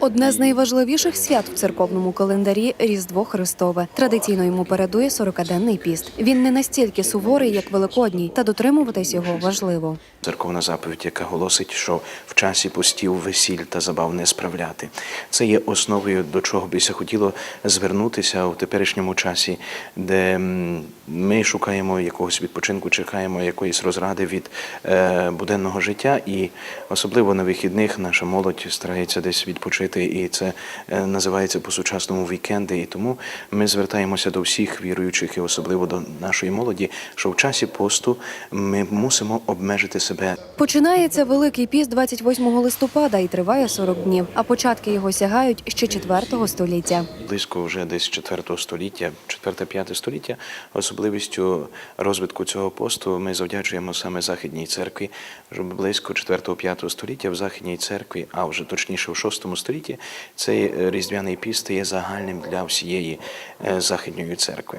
Одне з найважливіших свят в церковному календарі Різдво Христове. Традиційно йому передує 40-денний піст. Він не настільки суворий, як великодній, та дотримуватись його важливо. Церковна заповідь, яка голосить, що в часі постів весіль та забав не справляти. Це є основою, до чого бися хотіло звернутися у теперішньому часі, де ми шукаємо якогось відпочинку, чекаємо якоїсь розради від е, буденного життя, і особливо на вихідних наша молодь старається десь відпочити, і це е, називається по-сучасному вікенди. І тому ми звертаємося до всіх віруючих, і особливо до нашої молоді, що в часі посту ми мусимо обмежити себе. Починається Великий піст 28 листопада і триває 40 днів, а початки його сягають ще 4 століття. Близько вже десь 4 століття, 4-5 століття, особливістю розвитку цього посту ми завдячуємо саме Західній церкві. Вже близько 4-5 століття в Західній церкві, а вже точніше в 6 столітті, цей е, різдвяний піст є загальним для всієї е, Західньої церкви.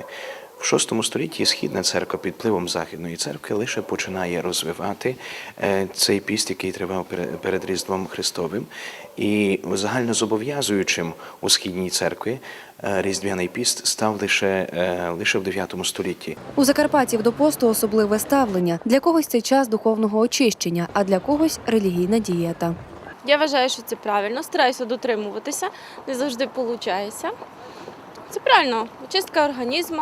В VI столітті східна церква під впливом західної церкви лише починає розвивати е, цей піст, який тривав пере- перед Різдвом Христовим, і загально зобов'язуючим у східній церкві різдвяний піст став лише, лише в 9 столітті. У Закарпатів до посту особливе ставлення. Для когось це час духовного очищення, а для когось релігійна дієта. Я вважаю, що це правильно. Стараюся дотримуватися, не завжди виходить. Це правильно, очистка організму.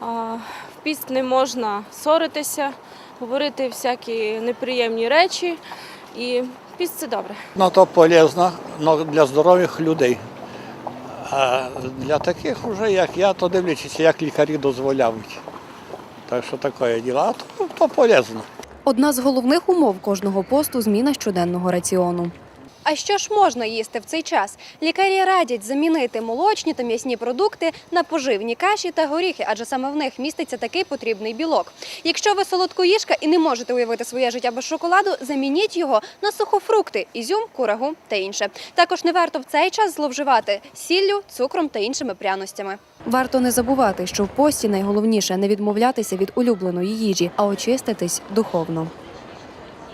В піст не можна ссоритися, говорити всякі неприємні речі. І піст це добре. Ну, то полезно но для здорових людей. А для таких вже, як я, то дивлячись, як лікарі дозволяють. Так що таке діло, а то, то полезно. Одна з головних умов кожного посту зміна щоденного раціону. А що ж можна їсти в цей час? Лікарі радять замінити молочні та м'ясні продукти на поживні каші та горіхи, адже саме в них міститься такий потрібний білок. Якщо ви солодкоїжка і не можете уявити своє життя без шоколаду, замініть його на сухофрукти, ізюм, курагу та інше. Також не варто в цей час зловживати сіллю, цукром та іншими пряностями. Варто не забувати, що в пості найголовніше не відмовлятися від улюбленої їжі, а очиститись духовно.